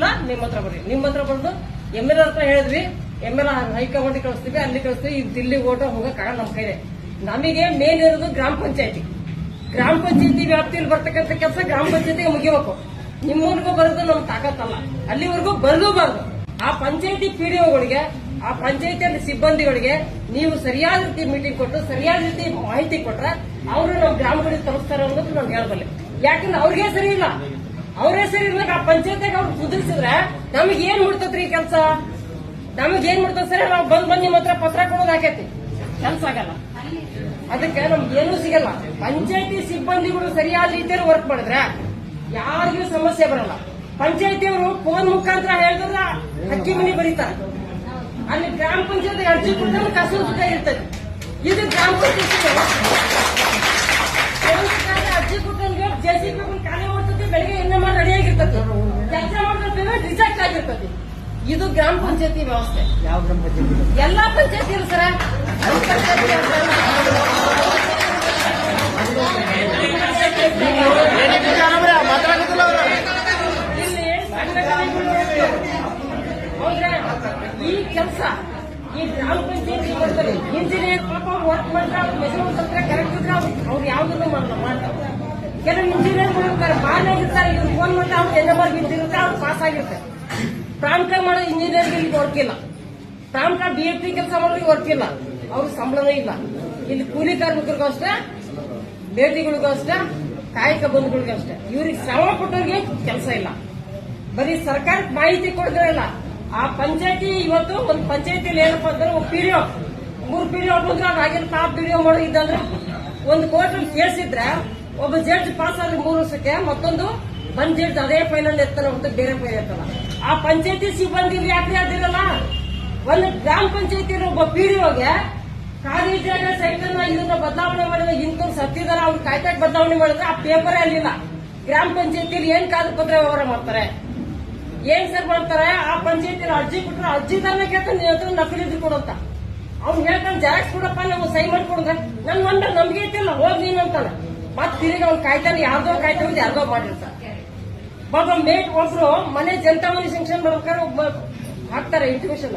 ಇಲ್ಲ, ನಿಮ್ಮ ಹತ್ರ ಬರ್ರಿ. ನಿಮ್ಮ ಹತ್ರ ಬಂದು ಎಂ ಎಲ್ ಹತ್ರ ಹೇಳಿದ್ವಿ. ಎಂ ಎಲ್ ಹೈಕಮಾಂಡ್ ಕಳಿಸ್ತೀವಿ, ಅಲ್ಲಿ ಕಳಿಸ್ತೀವಿ. ಈ ದಿಲ್ಲಿ ಓಟ ಹೋಗಕ್ಕಾಗಲ್ಲ ನಮ್ಮ ಕೈಲಿ. ನಮಗೆ ಮೇನ್ ಇರೋದು ಗ್ರಾಮ ಪಂಚಾಯತಿ. ಗ್ರಾಮ ಪಂಚಾಯತಿ ವ್ಯಾಪ್ತಿಯಲ್ಲಿ ಬರ್ತಕ್ಕಂಥ ಕೆಲಸ ಗ್ರಾಮ ಪಂಚಾಯತಿಗೆ ಮುಗಿಬೇಕು. ನಿಮ್ಮವರೆಗೂ ಬರೋದು ನಮ್ಗೆ ತಾಕತ್ತಲ್ಲ. ಅಲ್ಲಿವರೆಗೂ ಬರಲೂಬಾರ್ದು ಆ ಪಂಚಾಯತಿ ಪಿಡಿಒಗಳಿಗೆ ಆ ಪಂಚಾಯತಿಯಲ್ಲಿ ಸಿಬ್ಬಂದಿಗಳಿಗೆ ನೀವು ಸರಿಯಾದ ರೀತಿ ಮೀಟಿಂಗ್ ಕೊಟ್ಟು, ಸರಿಯಾದ ರೀತಿ ಮಾಹಿತಿ ಕೊಟ್ರೆ, ಅವರು ನಾವು ಗ್ರಾಮಗಳಿಗೆ ತಲುಪಿಸ್ತಾರೆ ಅನ್ನೋದು ನಾನು ಹೇಳಬಲ್ಲೆ. ಯಾಕಂದ್ರೆ ಅವ್ರಿಗೆ ಸರಿ ಇಲ್ಲ. ಅವರೇ ಹೆಸರು ಇಲ್ಲ ಆ ಪಂಚಾಯತಿಗೆ ಅವ್ರು ಕುದುರಿಸಿದ್ರೆ ನಮಗೆ ಏನ್ ಮುಡ್ತತ್ರಿ ಕೆಲಸ? ನಮಗೆ ಏನ್ ಮುಡ್ತದ ಸರ್, ನಾವು ಬಂದ್ ಬಂದ್ ನಿಮ್ಮ ಹತ್ರ ಪತ್ರ ಕೊಡೋದು ಹಾಕೈತಿ ಕೆಲಸ ಆಗಲ್ಲ. ಅದಕ್ಕೆ ನಮ್ಗೆ ಏನೂ ಸಿಗಲ್ಲ. ಪಂಚಾಯತಿ ಸಿಬ್ಬಂದಿಗಳು ಸರಿಯಾದ ರೀತಿಯಲ್ಲಿ ವರ್ಕ್ ಮಾಡಿದ್ರೆ ಯಾರಿಗೂ ಸಮಸ್ಯೆ ಬರಲ್ಲ. ಪಂಚಾಯತಿಯವರು ಫೋನ್ ಮುಖಾಂತರ ಹೇಳಿದ್ರೆ ಅಕ್ಕಿ ಮನಿ ಬರೀತಾರೆ. ಅಲ್ಲಿ ಗ್ರಾಮ ಪಂಚಾಯತ್ ಅರ್ಜಿ ಕೊಡ್ತಾರೆ ಕಸೂರು ಇರ್ತದೆ. ಇದು ಗ್ರಾಮ ಪಂಚಾಯತ್ ಅರ್ಜಿ ಕೊಟ್ಟಂಗೆ ಜೆಸಿಬಿ ಖಾಲಿ ಮಾಡ್ತದೆ ಬೆಳಿಗ್ಗೆ ಎಣ್ಣೆ ಮಾಡಿ ರೆಡಿ ಆಗಿರ್ತದೆ ಕೆಲಸ ಮಾಡಿದ್ರೆ ರಿಜೆಕ್ಟ್ ಆಗಿರ್ತದೆ ಇದು ಗ್ರಾಮ ಪಂಚಾಯತಿ ವ್ಯವಸ್ಥೆ. ಯಾವ ಗ್ರಾಮ ಪಂಚಾಯತಿ ಎಲ್ಲಾ ಪಂಚಾಯತಿ ಇಲ್ಲ ಸರ. ಈ ಕೆಲಸ ಈ ಗ್ರಾಮ ಪಂಚಾಯತಿ ಮಾಡ್ತಾರೆ ಇಂಜಿನಿಯರ್ ಪಾಪ ವರ್ಕ್ ಮಾಡಿದ್ರೆ ಅವ್ರ ಮೆಜರ್ಮೆಂಟ್ ಬಂದ್ರೆ ಕರೆಕ್ಟ್ ಇದ್ರೆ ಅವ್ರು ಅವ್ರು ಯಾವ್ದನ್ನು ಮಾಡ್ತಾರೆ. ಕೆಲವು ಇಂಜಿನಿಯರ್ ಮಾಡ್ತಾರೆ ಬಾಲಾಗಿರ್ತಾರೆ ಇವ್ರು ಫೋನ್ ಮಾಡಿದ್ರೆ ಅವ್ರು ಎಲ್ಲ ಬಾರ್ ಬಿದ್ದಿರುತ್ತೆ ಅವ್ರು ಪಾಸ್ ಆಗಿರ್ತಾರೆ ಪ್ರಾಂತ ಮಾಡೋ ಇಂಜಿನಿಯರ್ಗೆ ಇಲ್ಲಿ ವರ್ಕ್ ಇಲ್ಲ. ಪ್ರಾಂತ ಬಿ ಎಫ್ ಟಿ ಕೆಲಸ ಮಾಡೋರಿಗೆ ವರ್ಕ್ ಇಲ್ಲ. ಅವ್ರಿಗೆ ಸಂಬಳನೇ ಇಲ್ಲ. ಇಲ್ಲಿ ಕೂಲಿ ಕಾರ್ಮಿಕರಿಗೂ ಅಷ್ಟೇ, ಬೇಟಿಗಳಿಗೂ ಅಷ್ಟೇ, ಕಾಯಕ ಬಂಧುಗಳಿಗೂ ಅಷ್ಟೇ. ಇವ್ರಿಗೆ ಶ್ರಮ ಪಟ್ಟವ್ರಿಗೆ ಕೆಲಸ ಇಲ್ಲ. ಬರೀ ಸರ್ಕಾರಕ್ಕೆ ಮಾಹಿತಿ ಕೊಡಿದ್ರಲ್ಲ ಆ ಪಂಚಾಯತಿ ಇವತ್ತು ಒಂದು ಪಂಚಾಯತಿಯಲ್ಲಿ ಏನಪ್ಪ ಅಂದ್ರೆ ಒಂದು ಪಿರಿಯೋ ಮೂರು ಪಿರಿಯೋ ಬಂದ್ರೆ ಆಗಿನ ಟಾಪ್ ಪಿರಿಯೋ ಮಾಡೋ ಇದ್ದಂದ್ರೆ ಒಂದು ಕೋರ್ಟ್ ಕೇಳಿಸಿದ್ರೆ ಒಬ್ಬ ಜಡ್ಜ್ ಪಾಸ್ ಆದ್ರೆ ಮೂರು ವರ್ಷಕ್ಕೆ ಮತ್ತೊಂದು ಬಂದ್ ಜಡ್ಜ್ ಅದೇ ಫೈನಲ್ ಎತ್ತಲ್ಲ ಅಂತ ಬೇರೆ ಫೈಲ್ ಎತ್ತಲ್ಲ. ಆ ಪಂಚಾಯತಿ ಸಿಬ್ಬಂದಿ ಯಾಕ್ರಿ ಅದಿರಲ್ಲ? ಒಂದು ಗ್ರಾಮ ಪಂಚಾಯತಿ ಒಬ್ಬ ಪಿಡಿಒಗೆ ಖಾಲಿ ಜಾಗ ಸೈಕಲ್ ಇದನ್ನ ಬದಲಾವಣೆ ಮಾಡಿದ್ರೆ ಇಂಥವ್ರು ಸತ್ತಿದಾರ, ಅವ್ರು ಕಾಯ್ತಾಕ್ ಬದಲಾವಣೆ ಮಾಡಿದ್ರೆ ಆ ಪೇಪರ್ ಅಲ್ಲಿಲ್ಲ. ಗ್ರಾಮ ಪಂಚಾಯತಿಯಲ್ಲಿ ಏನ್ ಕಾಗದ ಪತ್ರ ವ್ಯವಹಾರ ಮಾಡ್ತಾರೆ? ಏನ್ ಸರ್ ಮಾಡ್ತಾರೆ? ಆ ಪಂಚಾಯತಿಯಲ್ಲಿ ಅರ್ಜಿ ಕೊಟ್ಟರೆ ಅರ್ಜಿದಾರನ ಕೇಳ್ತಾನೆ ನೀನ್ ಹತ್ರ ನಕಲಿ ಇದ್ರು ಕೊಡಂತ ಅವ್ನು ಹೇಳ್ತಾನೆ ಜೆರಾಕ್ಸ್ ಕೊಡಪ್ಪ, ನಾವು ಸೈ ಮಾಡ್ಕೊಂಡ್ರೆ ನನ್ ಮಂಡ ನಮ್ಗೆ ಐತಿಲ್ಲ ಹೋಗ್ ನೀನ್ ಅಂತಾನೆ. ಮತ್ ತಿರುಗಿ ಅವ್ನು ಕಾಯ್ತಾನೆ ಯಾರ್ದೋ ಕಾಯ್ತಾನೆ ಯಾರ್ದೋ ಮಾಡಿರ್ತಾರೆ ಬಾಬಾ ಮೇಟ್ ಒಬ್ರು ಮನೆ ಜನತಾ ಮನೆ ಸಂಕ್ಷನ್ ಮಾಡ್ಬೇಕಾದ್ರೆ ಒಬ್ಬ ಹಾಕ್ತಾರೆ ಇಂಟಿಮೇಷನ್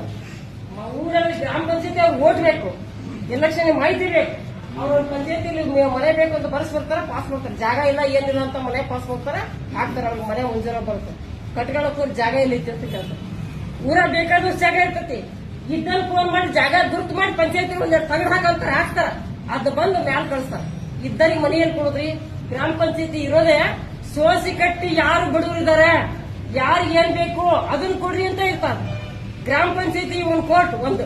ಊರಲ್ಲಿ ಗ್ರಾಮ ಪಂಚಾಯತಿ ಅವ್ರು ಓಟ್ ಬೇಕು. ಎಲೆಕ್ಷನ್ ಮಾಹಿತಿ ಬೇಕು. ಅವ್ರ ಪಂಚಾಯತಿಲಿ ಮನೆ ಬೇಕು ಅಂತ ಬರ್ಸ್ ಬರ್ತಾರೆ ಪಾಸ್ ಮಾಡ್ತಾರೆ. ಜಾಗ ಇಲ್ಲ, ಏನಿಲ್ಲ ಅಂತ ಮನೆ ಪಾಸ್ ಮಾಡ್ತಾರೆ, ಹಾಕ್ತಾರೆ. ಅವ್ರಿಗೆ ಮನೆ ಮುಂಜಾನೆ ಬರುತ್ತೆ. ಕಟ್ಕೊಳಕ್ ಜಾಗ ಇಲ್ಲ ಇತ್ತು ಅಂತ ಕೇಳ್ತಾರೆ. ಊರ ಬೇಕಾದಷ್ಟು ಜಾಗ ಇರ್ತತಿ. ಇದ್ದಲ್ಲಿ ಫೋನ್ ಮಾಡಿ ಜಾಗ ಗುರುತು ಮಾಡಿ ಪಂಚಾಯತಿ ಒಂದ್ ತಗಡ್ ಹಾಕಂತಾರೆ, ಹಾಕ್ತಾರ. ಅದ್ ಬಂದು ಮ್ಯಾಲ್ ಕಳಿಸ್ತಾರ. ಇದ್ದರಿಗೆ ಮನೆಯಲ್ಲಿ ಕೊಡುದ್ರಿ? ಗ್ರಾಮ ಪಂಚಾಯತಿ ಇರೋದೇ ಸೋಸಿ ಕಟ್ಟಿ ಯಾರು ಬಡವರು ಇದಾರೆ? ಯಾರಿಗೆ ಏನ್ ಬೇಕು ಅದನ್ನ ಕೊಡ್ರಿ ಅಂತ ಇರ್ತಾರೆ ಗ್ರಾಮ ಪಂಚಾಯತಿ ಒಂದು ಕೋರ್ಟ್, ಒಂದು.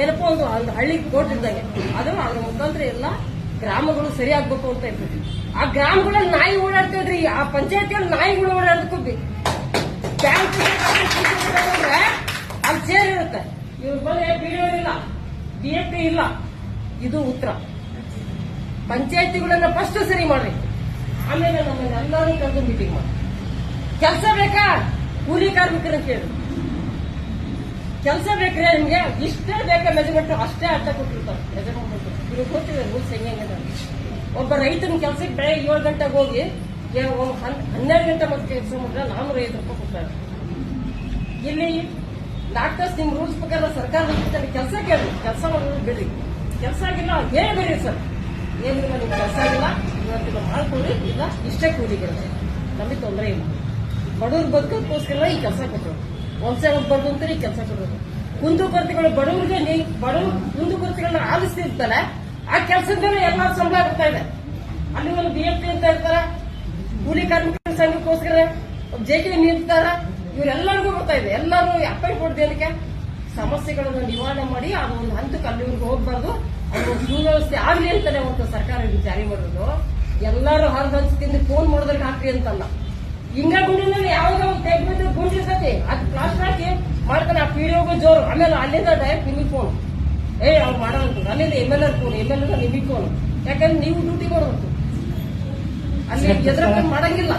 ಏನಪ್ಪ ಒಂದು ಒಂದು ಹಳ್ಳಿ ಕೋರ್ಟ್ ಇದ್ದಂಗೆ. ಅದು ಅದ್ರ ಮುಖಾಂತರ ಎಲ್ಲ ಗ್ರಾಮಗಳು ಸರಿ ಆಗ್ಬೇಕು ಅಂತ ಇರ್ತೈತಿ ಆ ಗ್ರಾಮಗಳಲ್ಲಿ ನಾಯಿ ಓಡಾಡ್ತೇವ್ರಿ ಆ ಪಂಚಾಯತಿಯಲ್ಲಿ ನಾಯಿಗಳು ಓಡಾಡ್ಬೇಕು ಬ್ಯಾಂಕ್ ಅಲ್ಲಿ ಚೇರ್ ಇರುತ್ತೆ. ಇವ್ರ ಬಂದ್ರೆ ಬಿಡಿಒ ಇಲ್ಲ ಇಲ್ಲ. ಇದು ಉತ್ತರ. ಪಂಚಾಯತಿಗಳನ್ನ ಫಸ್ಟ್ ಸರಿ ಮಾಡ್ರಿ. ಆಮೇಲೆ ನಮ್ಮನ್ನ ಎಲ್ಲರೂ ಕರೆದು ಮೀಟಿಂಗ್ ಮಾಡಿ. ಕೆಲಸ ಬೇಕಾ? ಕೂಲಿ ಕಾರ್ಮಿಕರ ಕೇಳಿ ಕೆಲಸ ಬೇಕ್ರೆ ನಿಮ್ಗೆ? ಇಷ್ಟೇ ಬೇಕಾ ಮೆಜರ್ಮೆಂಟ್ ಅಷ್ಟೇ ಅರ್ಥ ಕೊಟ್ಟಿರ್ತಾರೆ. ಮೆಜರ್ಮೆಂಟ್ ಇವ್ರು ಗೊತ್ತಿದೆ ರೂಲ್ಸ್ ಹೆಂಗೆ ಒಬ್ಬ ರೈತನ ಕೆಲಸಕ್ಕೆ ಬೆಳಗ್ಗೆ ಏಳು ಗಂಟೆಗೆ ಹೋಗಿ ಹನ್ನೆರಡು ಗಂಟೆ ಮತ್ತೆ ಕೆಲಸ ಮಾಡಿದ್ರೆ ನಾನೂರ ಐದು ರೂಪಾಯಿ ಕೊಡ್ತಾರೆ. ಇಲ್ಲಿ ಡಾಕ್ಟರ್ಸ್ ನಿಮ್ ರೂಲ್ಸ್ ಪ್ರಕಾರ ಸರ್ಕಾರ ಕೆಲಸ ಕೇಳಿ ಕೆಲಸ ಮಾಡೋದು ಬಿಡಿ ಕೆಲಸ ಆಗಿಲ್ಲ ಹೇಳಿ ಬಿಡಿ ಸರ್? ಏನಿಲ್ಲ, ನಿಮ್ಗೆ ಕೆಲಸ ಆಗಿಲ್ಲ. ಇವತ್ತಿನ ಕೂಲಿ ಇಲ್ಲ ಇಷ್ಟೇ ಕೂಲಿಗೆ ನಮಗೆ ತೊಂದರೆ ಇಲ್ಲ. ಬಡವ್ರ ಬದುಕೋಕ್ಕೋಸ್ಕರ ಈ ಕೆಲಸ ಕೊಟ್ಟರು ಒಂದ್ಸಲ ಬರ್ದು ಅಂತ ಈ ಕೆಲಸ ಕೊಡೋದು ಕುಂದು ಕೊರತೆಗಳು ಬಡವರಿಗೆ ನೀ ಕುಂದು ಕೊರತೆಗಳನ್ನ ಆಲಿಸ್ತಿರ್ತಾರೆ ಆ ಕೆಲಸದ ಮೇಲೆ ಎಲ್ಲ ಸಂಬಳ ಬರ್ತಾ ಇದೆ. ಅಲ್ಲಿ ಒಂದು ಬಿ ಎಫ್ ಅಂತ ಇರ್ತಾರ ಕೂಲಿ ಕಾರ್ಮಿಕರ ಸಂಘಕ್ಕೋಸ್ಕರ ಜೆ ಕೆ ನಿಲ್ತಾರ ಇವರೆಲ್ಲರಿಗೂ ಬರ್ತಾ ಇದೆ. ಎಲ್ಲರೂ ಅಪಾಯಿಂಟ್ ಕೊಡ್ದೇನಕ್ಕೆ ಸಮಸ್ಯೆಗಳನ್ನು ನಿವಾರಣೆ ಮಾಡಿ ಅದು ಒಂದು ಹಂತಕ್ಕೆ ಅಲ್ಲಿವರೆಗೂ ಹೋಗ್ಬಾರ್ದು. ಅದು ಸುವ್ಯವಸ್ಥೆ ಆಗಲಿ ಅಂತಾನೆ ಒಂದು ಸರ್ಕಾರ ಜಾರಿ ಮಾಡೋದು ಎಲ್ಲರೂ ಹಂಚಿ ತಿಂದು ಫೋನ್ ಮಾಡಿದ್ರೆ ಹಾಕ್ರಿ ಅಂತಲ್ಲ. ಹಿಂಗ ಗುಂಡಿನಲ್ಲಿ ಯಾವಾಗ ತೆಗ್ದು ಗುಂಡಿ ಗುಂಡಿರ್ತೈತಿ ಅದ್ ಪ್ಲಾಸ್ಟರ್ ಹಾಕಿ ಮಾಡ್ತಾನೆ ಆ ಪಿಡಿಯೋಗೂ ಜೋರು. ಆಮೇಲೆ ಅಲ್ಲಿಂದ ಡೈರೆಕ್ಟ್ ನಿಮಗೆ ಫೋನ್ ಏ ಅವ್ರು ಮಾಡೋ ಅಲ್ಲಿಂದ M L R phone M L ನಿಮಗೆ ಫೋನ್ ಯಾಕಂದ್ರೆ ನೀವು ಡ್ಯೂಟಿ ಮಾಡಬೇಕು ಅಲ್ಲಿ ಎದುರ ಮಾಡಂಗಿಲ್ಲ.